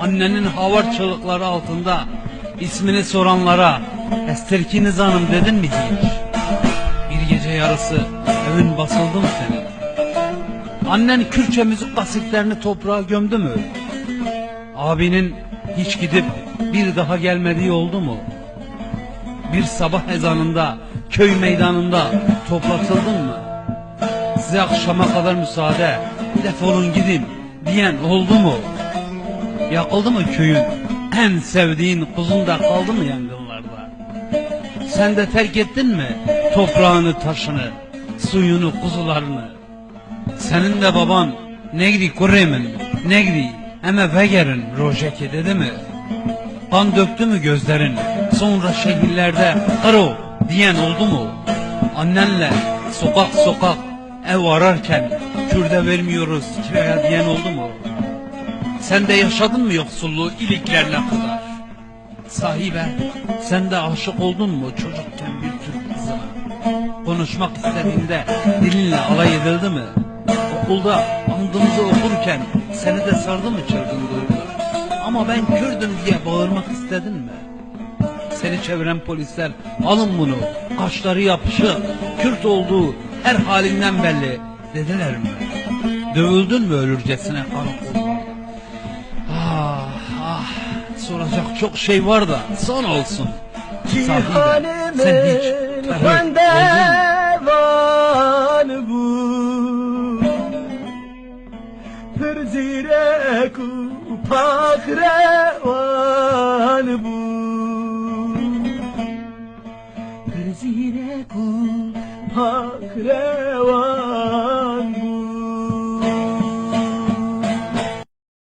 Annenin havar çığlıkları altında ismini soranlara Esterkiniz Hanım dedin mi hiç? Bir gece yarısı evin basıldı mı senin? Annen Kürtçe müzik kasetlerini toprağa gömdü mü? Abinin hiç gidip bir daha gelmediği oldu mu? Bir sabah ezanında köy meydanında toplatıldın mı? Size akşama kadar müsaade defolun gidin diyen oldu mu? Yakıldı mı köyün en sevdiğin kuzun da kaldı mı yangınlarda? Sen de terk ettin mi toprağını taşını suyunu kuzularını? Senin de baban Negri Kuremin, Negri Eme Veger'in rojeki dedi mi? Kan döktü mü gözlerin? Sonra şehirlerde karo diyen oldu mu? Annenle sokak sokak ev ararken kürde vermiyoruz kiraya diyen oldu mu? Sen de yaşadın mı yoksulluğu iliklerine kadar? Sahibe sen de aşık oldun mu çocukken bir Türk kızına? Konuşmak istediğinde dilinle alay edildi mi? Okulda andımızı okurken seni de sardı mı çılgın duygular? Ama ben Kürdüm diye bağırmak istedin mi? Seni çeviren polisler alın bunu kaşları yapışık Kürt olduğu her halinden belli dediler mi? Dövüldün mü ölürcesine karakolda? Soracak çok şey var da son olsun. Sahibe sen hiç. Terör oldun mu? ku pakrevan bu. Pırzire ku pakrevan